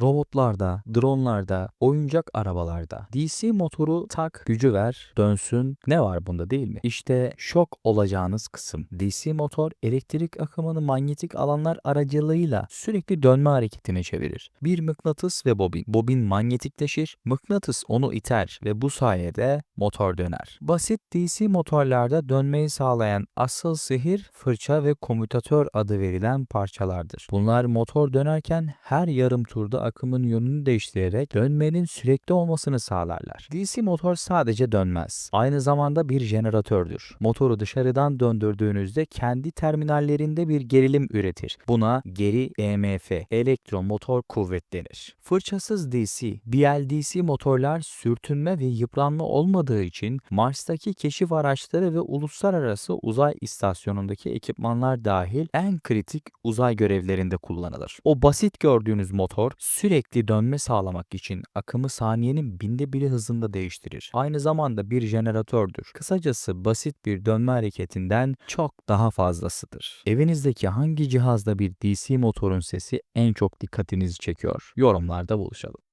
robotlarda, dronlarda, oyuncak arabalarda. DC motoru tak, gücü ver, dönsün. Ne var bunda değil mi? İşte şok olacağınız kısım. DC motor elektrik akımını manyetik alanlar aracılığıyla sürekli dönme hareketine çevirir. Bir mıknatıs ve bobin. Bobin manyetikleşir, mıknatıs onu iter ve bu sayede motor döner. Basit DC motorlarda dönmeyi sağlayan asıl sihir fırça ve komütatör adı verilen parçalardır. Bunlar motor dönerken her yarım turda akımın yönünü değiştirerek dönmenin sürekli olmasını sağlarlar. DC motor sadece dönmez. Aynı zamanda bir jeneratördür. Motoru dışarıdan döndürdüğünüzde kendi terminallerinde bir gerilim üretir. Buna geri EMF, elektromotor kuvvet denir. Fırçasız DC, BLDC motorlar sürtünme ve yıpranma olmadığı için Mars'taki keşif araçları ve uluslararası uzay istasyonundaki ekipmanlar dahil en kritik uzay görevlerinde kullanılır. O basit gördüğünüz motor sürekli dönme sağlamak için akımı saniyenin binde biri hızında değiştirir. Aynı zamanda bir jeneratördür. Kısacası basit bir dönme hareketinden çok daha fazlasıdır. Evinizdeki hangi cihazda bir DC motorun sesi en çok dikkatinizi çekiyor? Yorumlarda buluşalım.